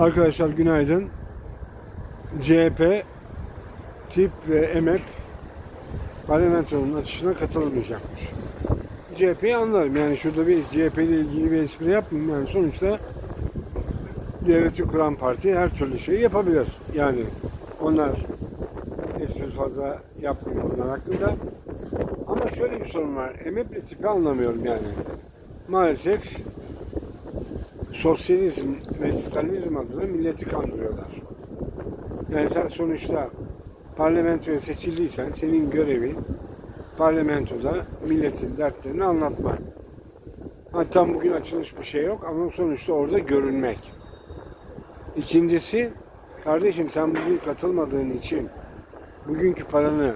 Arkadaşlar günaydın. CHP, TİP ve EMEP parlamentonun açışına katılmayacakmış. CHP'yi anlarım. Yani şurada bir CHP ile ilgili bir espri yapmayayım. Yani sonuçta devleti kuran parti her türlü şeyi yapabilir. Yani onlar espri fazla yapmıyor onlar hakkında. Ama şöyle bir sorun var. EMEP ile TİP'i anlamıyorum yani. Maalesef sosyalizm ve Stalinizm adına milleti kandırıyorlar. Yani sen sonuçta parlamentoya seçildiysen senin görevin parlamentoda milletin dertlerini anlatmak. Hatta bugün açılmış bir şey yok ama sonuçta orada görünmek. İkincisi, kardeşim sen bugün katılmadığın için bugünkü paranı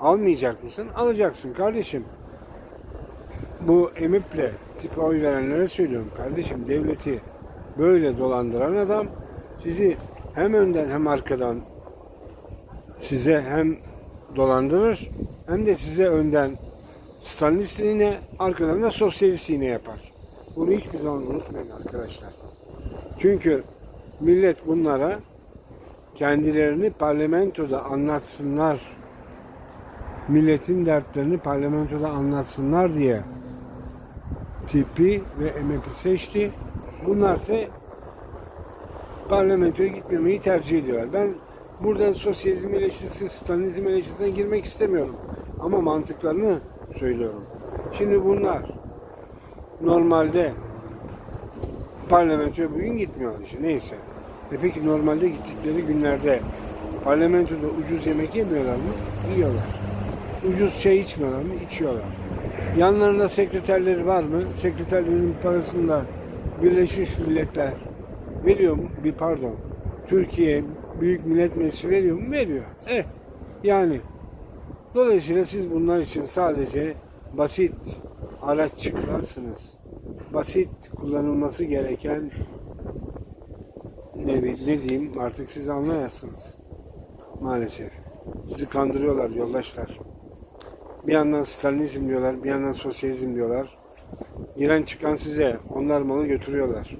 almayacak mısın? Alacaksın kardeşim. Bu EMİP'le tipe oy verenlere söylüyorum. Kardeşim devleti böyle dolandıran adam sizi hem önden hem arkadan size hem dolandırır hem de size önden Stalinist arkadan da sosyalist iğne yapar. Bunu hiçbir zaman unutmayın arkadaşlar. Çünkü millet bunlara kendilerini parlamentoda anlatsınlar, milletin dertlerini parlamentoda anlatsınlar diye tipi ve MHP seçti. Bunlar ise parlamentoya gitmemeyi tercih ediyorlar. Ben burada sosyalizm eleştirisi, Stalinizm eleştirisine girmek istemiyorum. Ama mantıklarını söylüyorum. Şimdi bunlar normalde parlamentoya bugün gitmiyorlar işte neyse. E peki normalde gittikleri günlerde parlamentoda ucuz yemek yemiyorlar mı? Yiyorlar. Ucuz çay içmiyorlar mı? İçiyorlar. Yanlarında sekreterleri var mı? Sekreterlerin parasını da Birleşmiş Milletler veriyor mu? Bir pardon. Türkiye Büyük Millet Meclisi veriyor mu? Veriyor. Eh yani dolayısıyla siz bunlar için sadece basit araççıklarsınız. Basit kullanılması gereken ne, ne diyeyim artık siz anlayasınız. Maalesef. Sizi kandırıyorlar yoldaşlar. Bir yandan Stalinizm diyorlar, bir yandan sosyalizm diyorlar. Giren çıkan size, onlar malı götürüyorlar.